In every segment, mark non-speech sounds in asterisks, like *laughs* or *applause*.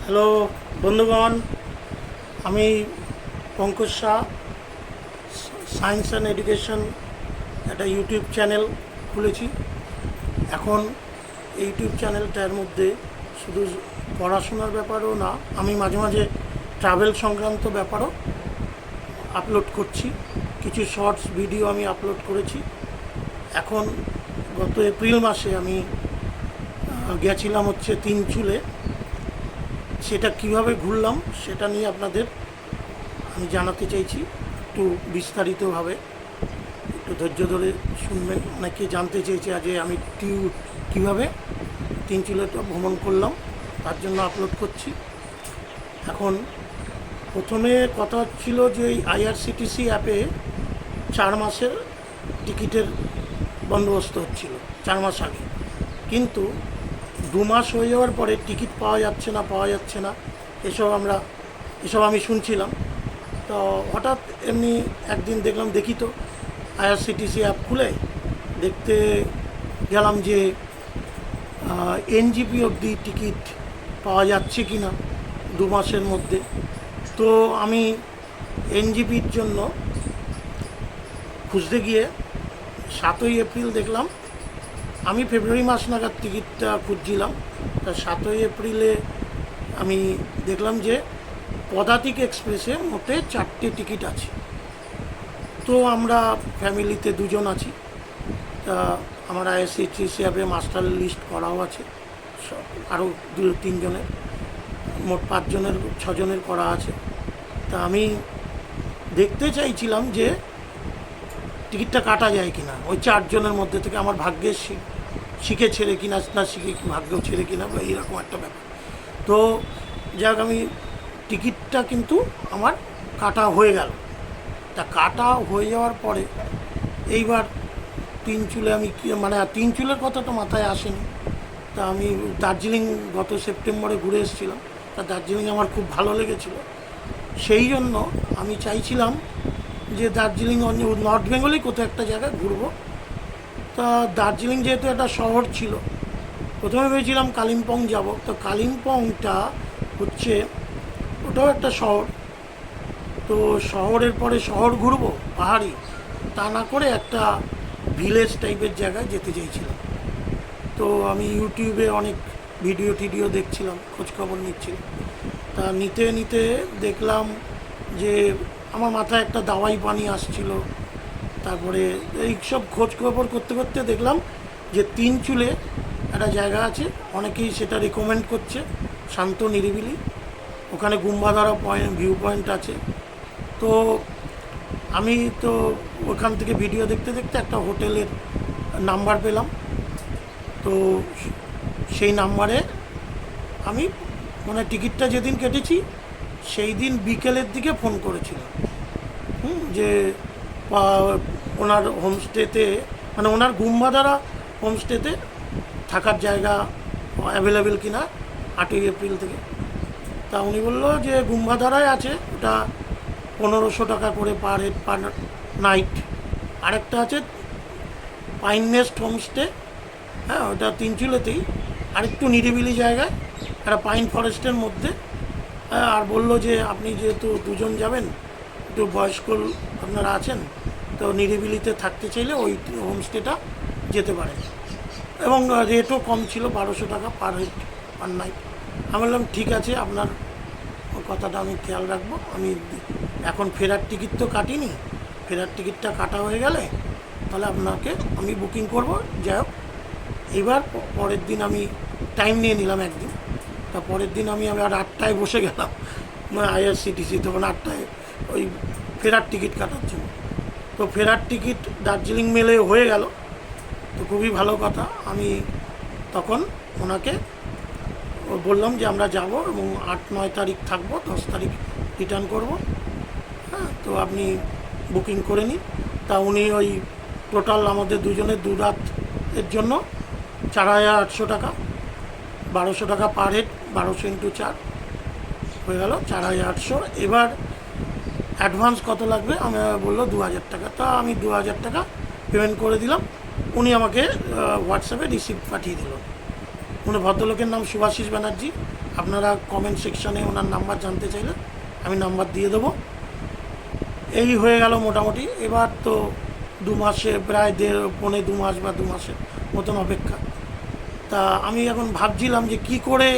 Hello, বন্ধুগণ, আমি Pankaj Shah, science and education একটা ইউটিউব চ্যানেল খুলেছি। এখন ইউটিউব চ্যানেলটার মধ্যে শুধু পড়াশোনার ব্যাপারও না, আমি মাঝে মাঝে ট্রাভেল সংক্রান্ত ব্যাপারও আপলোড করছি। কিছু শর্টস, ভিডিও আমি আপলোড করেছি। এখন গত এপ্রিল মাসে আমি গেছিলাম হচ্ছে তিন চুলে সেটা কীভাবে ঘুরলাম সেটা নিয়ে আপনাদের আমি জানাতে চাইছি। একটু বিস্তারিতভাবে, একটু ধৈর্য ধরে শুনবেন। অনেকে জানতে চেয়েছে আজ আমি টিউ কীভাবে তিন চুলেটা ভ্রমণ করলাম, তার জন্য আপলোড করছি। এখন প্রথমে কথা ছিল যে এই আইআরসিটিসি অ্যাপে চার মাসের টিকিটের বন্দোবস্ত হচ্ছিল, চার মাস আগে। কিন্তু দু মাস হয়ে যাওয়ার পরে টিকিট পাওয়া যাচ্ছে না, পাওয়া যাচ্ছে না। এসব আমরা, এসব আমি শুনছিলাম। তো হঠাৎ এমনি একদিন দেখলাম, দেখি তো আইআরসিটিসি অ্যাপ খুলে। দেখতে গেলাম যে এনজিপি অবধি টিকিট পাওয়া যাচ্ছে কি না দু মাসের মধ্যে। তো আমি এনজিপির জন্য খুঁজতে গিয়ে সাতই এপ্রিল দেখলাম আমি ফেব্রুয়ারি মাস নাগাদ টিকিটটা খুঁজছিলাম। তা সাতই এপ্রিলে আমি দেখলাম যে পদাতিক এক্সপ্রেসে মোটে চারটে টিকিট আছে। তো আমরা ফ্যামিলিতে দুজন আছি। তা আমার আইএসসি হিসাবে মাস্টার লিস্ট করাও আছে। আরও দু তিনজনের মোট পাঁচজনের ছজনের করা আছে। তা আমি দেখতে চাইছিলাম যে টিকিটটা কাটা যায় কিনা? ওই চারজনের মধ্যে থেকে আমার ভাগ্যের শি- শিখে ছেড়ে কিনা, না শিখে ভাগ্যেও ছেড়ে কিনা, বা এইরকম একটা ব্যাপার। তো যাক, আমি টিকিটটা কিন্তু আমার কাটা হয়ে গেল। তা কাটা হয়ে যাওয়ার পরে এইবার তিন চুলে আমি মানে তিন চুলের কথা তো মাথায় আসেনি। তা আমি দার্জিলিং গত সেপ্টেম্বরে ঘুরে এসেছিলাম। তা দার্জিলিং আমার খুব ভালো লেগেছিল। সেই জন্য আমি চাইছিলাম যে দার্জিলিং নর্থ বেঙ্গলেই কোথাও একটা জায়গায় ঘুরবো। তা দার্জিলিং যেহেতু একটা শহর ছিল, প্রথমে ভেবেছিলাম কালিম্পং যাব। তো কালিম্পংটা হচ্ছে ওটাও একটা শহর। তো শহরের পরে শহর ঘুরবো, পাহাড়ি, তা না করে একটা ভিলেজ টাইপের জায়গায় যেতে চাইছিলাম। তো আমি ইউটিউবে অনেক ভিডিও টিডিও দেখছিলাম, খোঁজখবর নিচ্ছিলাম। তা নিতে নিতে দেখলাম যে আমার মাথায় একটা দাওয়াই পানি আসছিল। তারপরে এই সব খোঁজ খবর করতে করতে দেখলাম যে তিন চুলে একটা জায়গা আছে, অনেকেই সেটা রেকমেন্ড করছে, শান্ত, নিরিবিলি। ওখানে গুম্বাধারা পয়েন্ট ভিউ পয়েন্ট আছে। তো আমি তো ওখান থেকে ভিডিও দেখতে দেখতে একটা হোটেলের নাম্বার পেলাম। তো সেই নাম্বারে আমি মানে টিকিটটা যেদিন কেটেছি সেই দিন বিকেলের দিকে ফোন করেছিলাম। হুম, যে ওনার হোমস্টেতে মানে ওনার গুম্বাধারা হোমস্টেতে থাকার জায়গা অ্যাভেলেবেল কিনা আটই এপ্রিল থেকে। তা উনি বলল যে গুম্বাধারায় আছে ওটা পনেরোশো টাকা করে পার হেড পার নাইট। আরেকটা আছে পাইন নেস্ট হোমস্টে হ্যাঁ ওটা তিনচুলেতেই। আরেকটু নিরিবিলি জায়গায় একটা পাইন ফরেস্টের মধ্যে আর বলল যে আপনি যেহেতু দুজন যাবেন, একটু বয়স্ক আপনারা আছেন, তো নিরিবিলিতে থাকতে চাইলে ওই হোমস্টেটা যেতে পারেন। এবং রেটও কম ছিল, বারোশো টাকা পার হেড, পার নাইট। আমি বললাম, ঠিক আছে, আপনার কথাটা আমি খেয়াল রাখব। আমি এখন ফেরার টিকিট তো কাটিনি। ফেরার টিকিটটা কাটা হয়ে গেলে তাহলে আপনাকে আমি বুকিং করব। যাই হোক, এবার পরের দিন আমি টাইম নিয়ে নিলাম একদিন। তা পরের দিন আমি আবার আটটায় বসে গেলাম আইআরসিটিসি তখন আটটায় ওই ফেরার টিকিট কাটার জন্য। তো ফেরার টিকিট দার্জিলিং মেলে হয়ে গেল, তো খুবই ভালো কথা। আমি তখন ওনাকে বললাম যে আমরা যাব এবং আট, নয় তারিখ থাকব, দশ তারিখ রিটার্ন করব। হ্যাঁ তো আপনি বুকিং করে নিন। তা উনি ওই টোটাল আমাদের দুজনের দু রাত এর জন্য চার হাজার আটশো টাকা, বারোশো টাকা পার হেড বারোশো ইন্টু চার হয়ে গেল চার হাজার আটশো। এবার অ্যাডভান্স কত লাগবে? আমি বলল দু হাজার টাকা। তা আমি দু হাজার টাকা পেমেন্ট করে দিলাম। উনি আমাকে হোয়াটসঅ্যাপে রিসিপ্ট পাঠিয়ে দিল। উনি ভদ্রলোকের নাম সুভাষিস ব্যানার্জি। আপনারা কমেন্ট সেকশনে ওনার নাম্বার জানতে চাইলে আমি নাম্বার দিয়ে দেবো। এই হয়ে গেল মোটামুটি। এবার তো দু মাসে, প্রায় দেড়, পৌনে দু মাস বা দু মাসের মতন অপেক্ষা। তা আমি এখন ভাবছিলাম যে কি করে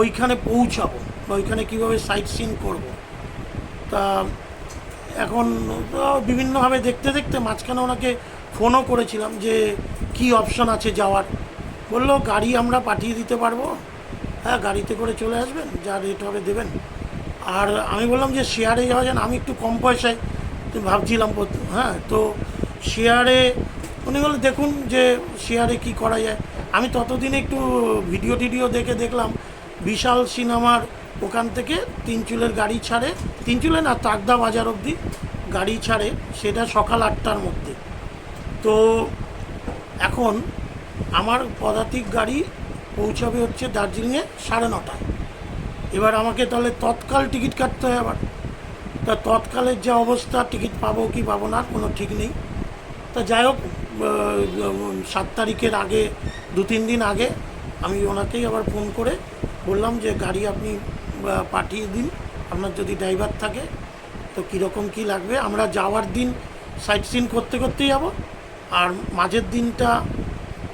ওইখানে পৌঁছাবো বা ওইখানে কীভাবে সাইট সিন করব। তা এখন বিভিন্নভাবে দেখতে দেখতে মাঝখানে ওনাকে ফোনও করেছিলাম যে কি অপশন আছে যাওয়ার। বলল, গাড়ি আমরা পাঠিয়ে দিতে পারব। হ্যাঁ গাড়িতে করে চলে আসবেন, যা রেট হবে দেবেন। আর আমি বললাম যে শেয়ারে যাওয়া যায় না, আমি একটু কম পয়সায়। ভাবছিলাম হ্যাঁ তো শেয়ারে উনি বলে দেখুন যে শেয়ারে কি করা যায়। আমি ততদিনে একটু ভিডিও টিডিও দেখে দেখলাম বিশাল সিনেমার ওখান থেকে তিন চুলের গাড়ি ছাড়ে। তিন চুলে না তাকদা বাজার অবধি গাড়ি ছাড়ে, সেটা সকাল আটটার মধ্যে। তো এখন আমার পদাতিক গাড়ি পৌঁছাবে হচ্ছে দার্জিলিংয়ে সাড়ে নটায়। এবার আমাকে তাহলে তৎকাল টিকিট কাটতে হয় আবার। তা তৎকালের যে অবস্থা, টিকিট পাবো কি পাবো না, কোনো ঠিক নেই। তা যাই হোক সাত তারিখের আগে, দু তিন দিন আগে আমি ওনাকেই আবার ফোন করে বললাম যে গাড়ি আপনি পাঠিয়ে দিন। আপনার যদি ড্রাইভার থাকে, তো কীরকম কী লাগবে? আমরা যাওয়ার দিন সাইট সিন করতে করতে যাব। আর মাঝের দিনটা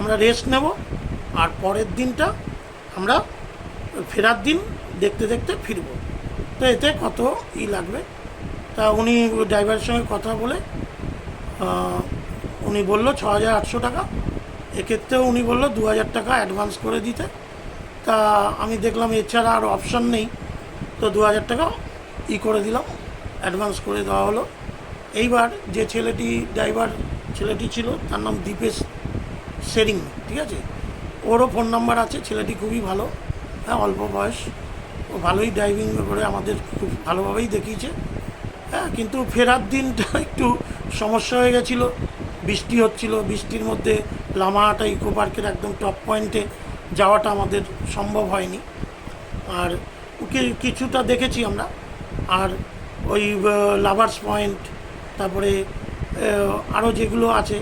আমরা রেস্ট নেব। আর পরের দিনটা আমরা ফেরার দিন দেখতে দেখতে ফিরব। তো এতে কত ই লাগবে? তা উনি ড্রাইভারের সঙ্গে কথা বলে উনি বলল ছ হাজার আটশো টাকা। এক্ষেত্রেও উনি বলল দু হাজার টাকা অ্যাডভান্স করে দিতে। তা আমি দেখলাম এছাড়া আর অপশান নেই। তো দু হাজার টাকা ই করে দিলাম। অ্যাডভান্স করে দেওয়া হলো। এইবার যে ছেলেটি ড্রাইভার ছেলেটি ছিল, তার নাম দীপেশ সেরিং, ঠিক আছে? ওরও ফোন নাম্বার আছে। ছেলেটি খুবই ভালো। হ্যাঁ অল্প বয়স। ও ভালোই ড্রাইভিং করে আমাদের খুব ভালোভাবেই দেখিয়েছে। হ্যাঁ কিন্তু ফেরার দিনটা *laughs* একটু সমস্যা হয়ে গেছিল। বৃষ্টি হচ্ছিল। বৃষ্টির মধ্যে লামাহাটা ইকো পার্কের একদম টপ পয়েন্টে যাওয়াটা আমাদের সম্ভব হয়নি। আর কিছুটা দেখেছি আমরা। আর ওই লাভার্স পয়েন্ট তারপরে আরও যেগুলো আছে,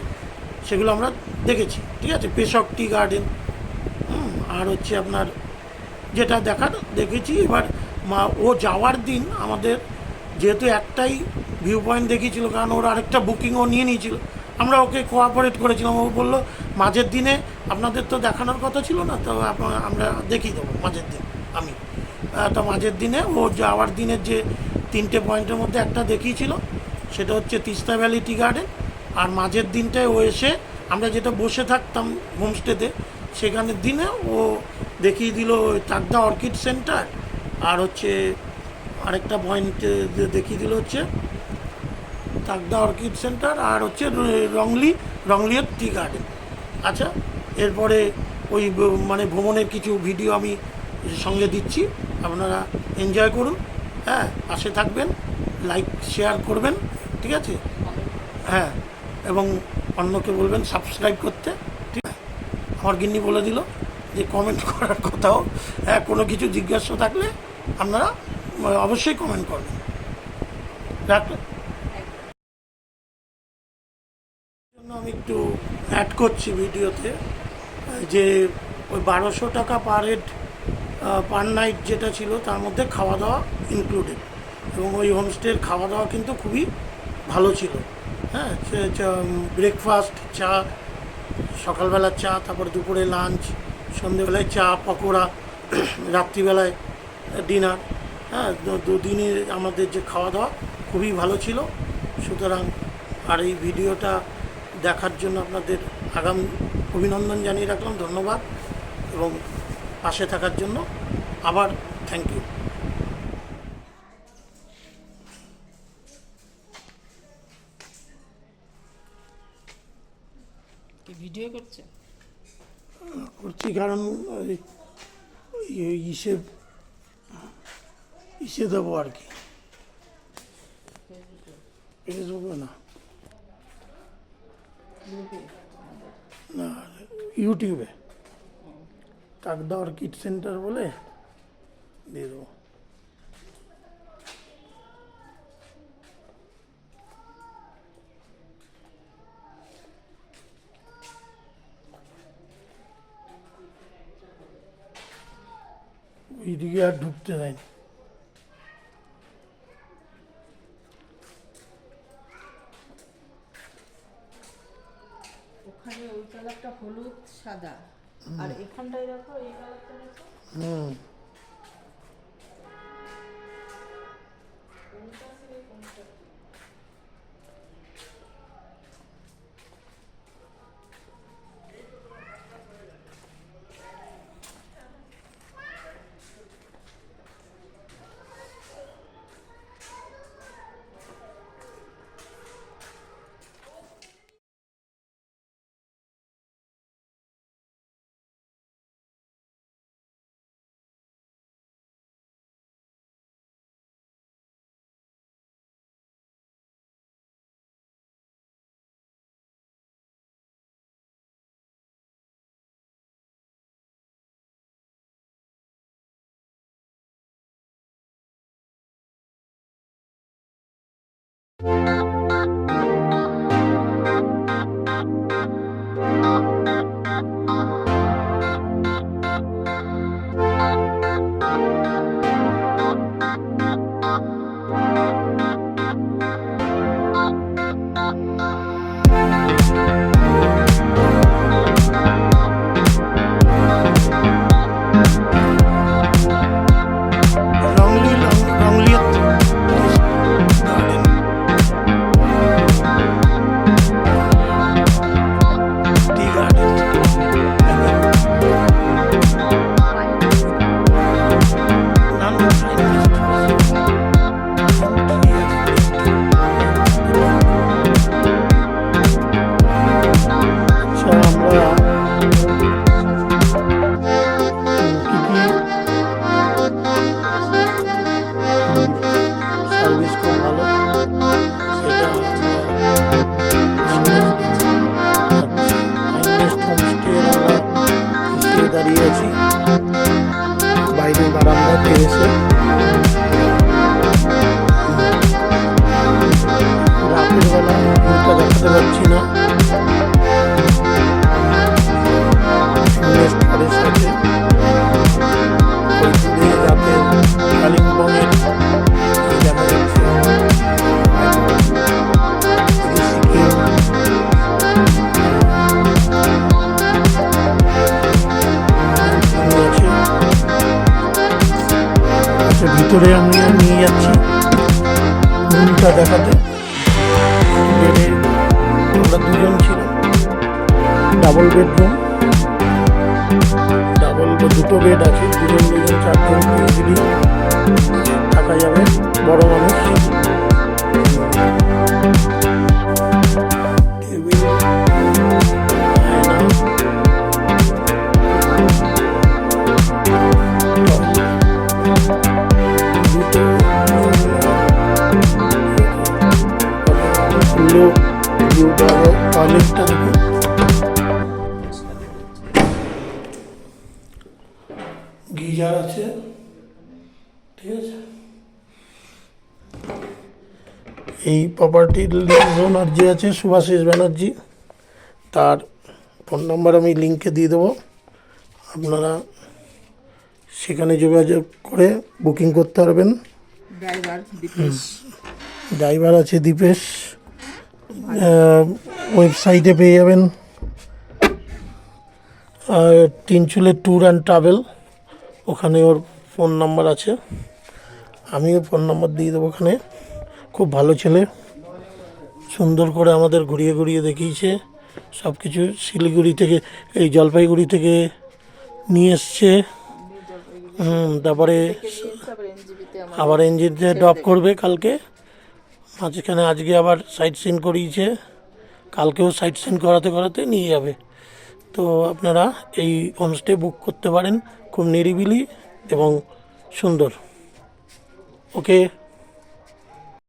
সেগুলো আমরা দেখেছি। ঠিক আছে? পেশক টি গার্ডেন আর হচ্ছে আপনার যেটা দেখার, দেখেছি। এবার মা, ও যাওয়ার দিন আমাদের যেহেতু একটাই ভিউ পয়েন্ট দেখিয়েছিল, কারণ ওর আরেকটা বুকিংও নিয়ে নিয়েছিল। আমরা ওকে কোঅপারেট করেছিলাম। ও বলল, মাঝের দিনে আপনাদের তো দেখানোর কথা ছিল না, তো আমরা দেখিয়ে দেবো মাঝের দিন, আমি। তো মাঝের দিনে ও যাওয়ার দিনের যে তিনটে পয়েন্টের মধ্যে একটা দেখিয়েছিল, সেটা হচ্ছে তিস্তা ভ্যালি টি গার্ডেন। আর মাঝের দিনটায় ও এসে আমরা যেটা বসে থাকতাম হোমস্টেতে, সেখানের দিনে ও দেখিয়ে দিল চাকদা অর্কিড সেন্টার। আর হচ্ছে আরেকটা পয়েন্ট দেখিয়ে দিল হচ্ছে চাকদা অর্কিড সেন্টার আর হচ্ছে রংলি রংলিয়ের টি গার্ডেন। আচ্ছা এরপরে ওই মানে ভ্রমণের কিছু ভিডিও আমি সঙ্গে দিচ্ছি, আপনারা এনজয় করুন হ্যাঁ পাশে থাকবেন, লাইক, শেয়ার করবেন, ঠিক আছে? হ্যাঁ এবং অন্যকে বলবেন সাবস্ক্রাইব করতে, ঠিক আছে? আমার গিন্নি বলে দিল যে কমেন্ট করার কথাও হ্যাঁ কোনো কিছু জিজ্ঞাসা থাকলে আপনারা অবশ্যই কমেন্ট করবেন। রাখলেন একটু অ্যাড করছি ভিডিওতে, যে ওই বারোশো টাকা পার হেড পার নাইট যেটা ছিল তার মধ্যে খাওয়া দাওয়া ইনক্লুডেড এবং ওই হোমস্টের খাওয়া দাওয়া কিন্তু খুবই ভালো ছিল। হ্যাঁ ব্রেকফাস্ট চা সকালবেলার চা তারপরে দুপুরে লাঞ্চ সন্ধেবেলায় চা, পকোড়া, *clears throat* রাত্রিবেলায় ডিনার হ্যাঁ দুদিনে আমাদের যে খাওয়া দাওয়া খুবই ভালো ছিল। সুতরাং আর এই ভিডিওটা দেখার জন্য আপনাদের আগাম অভিনন্দন জানিয়ে রাখলাম ধন্যবাদ এবং পাশে থাকার জন্য আবার থ্যাংক ইউ ভিডিও করছে? করছি কারণ ইসে ইসে দেবো আর কি। ফেসবুকে না। না ইউটিউবে কাকদা অর্কিড সেন্টার বলে। দিয়ে দেবো। ওইদিকে আর ঢুকতে দেয়নি ওখানে ওই কালারটা হলুদ সাদা। আর এখানটায় দেখো এই কালারটা হুম। রংলি ভিতরে আমি নিয়ে যাচ্ছি। ভূমিকা দেখাতে। বেডে আমরা দুজন ছিল ডাবল বেডরুম। ডাবল দুটো বেড আছে। দুজন দুজন, চারজন থাকা যাবে। বড় মানুষ। প্রপার্টির ওনার যে আছে সুভাষিস ব্যানার্জি তার ফোন নাম্বার আমি লিঙ্কে দিয়ে দেবো। আপনারা সেখানে যোগাযোগ করে বুকিং করতে পারবেন। ড্রাইভার ড্রাইভার আছে দীপেশ ওয়েবসাইটে পেয়ে যাবেন। আর তিনচুলের ট্যুর অ্যান্ড ট্রাভেল ওখানে ওর ফোন নাম্বার আছে। আমিও ফোন নাম্বার দিয়ে দেবো ওখানে। খুব ভালো ছেলে। সুন্দর করে আমাদের ঘুরিয়ে ঘুরিয়ে দেখিয়েছে। সব কিছু শিলিগুড়ি থেকে, এই জলপাইগুড়ি থেকে নিয়ে এসছে। হুম, তারপরে আবার এনজিতে ড্রপ করবে কালকে। মাঝখানে আজকে আবার সাইট সিন করিয়েছে। কালকেও সাইট সিন করাতে করাতে নিয়ে যাবে। তো আপনারা এই হোমস্টে বুক করতে পারেন। খুব নিরিবিলি এবং সুন্দর। ওকে